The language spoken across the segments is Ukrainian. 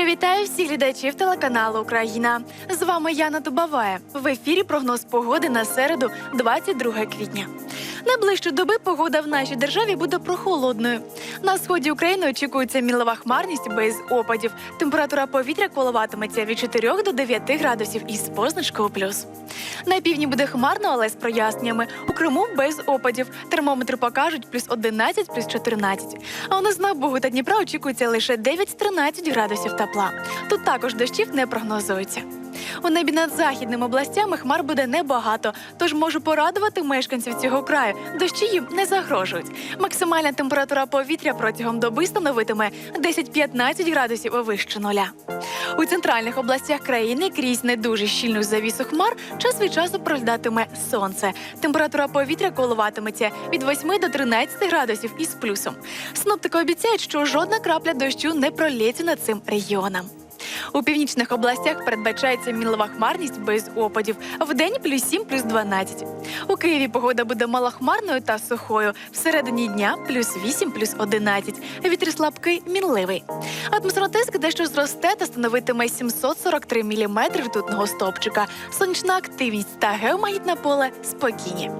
Вітаю всіх глядачів телеканалу Україна. З вами Яна Дубавая. В ефірі прогноз погоди на середу, 22 квітня. Найближчі доби погода в нашій державі буде прохолодною. На сході України очікується мінлива хмарність без опадів. Температура повітря коливатиметься від 4 до 9 градусів із позначкою плюс. На півдні буде хмарно, але з проясненнями. У Криму без опадів. Термометри покажуть плюс 11, плюс 14. А у нас на Бугу та Дніпра очікується лише 9-13 градусів тепла. Тут також дощів не прогнозується. У небі над західними областями хмар буде небагато, тож можу порадувати мешканців цього краю. Дощі їм не загрожують. Максимальна температура повітря протягом доби становитиме 10-15 градусів вище нуля. У центральних областях країни крізь не дуже щільну завісу хмар час від часу проглядатиме сонце. Температура повітря коливатиметься від 8 до 13 градусів із плюсом. Синоптики обіцяють, що жодна крапля дощу не пролється над цим регіоном. У північних областях передбачається мінлива хмарність без опадів. Вдень плюс 7, плюс 12. У Києві погода буде малохмарною та сухою. Всередині дня плюс 8, плюс 11. Вітер слабкий, мінливий. Атмосферний тиск дещо зросте та становитиме 743 міліметри ртутного стовпчика. Сонячна активність та геомагнітне поле спокійні.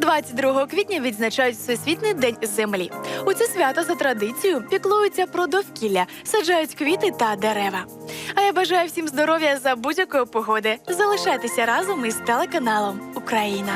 22 квітня відзначають Всесвітній день землі. У це свято за традицією піклуються про довкілля, саджають квіти та дерева. А я бажаю всім здоров'я за будь-якої погоди. Залишайтеся разом із телеканалом Україна.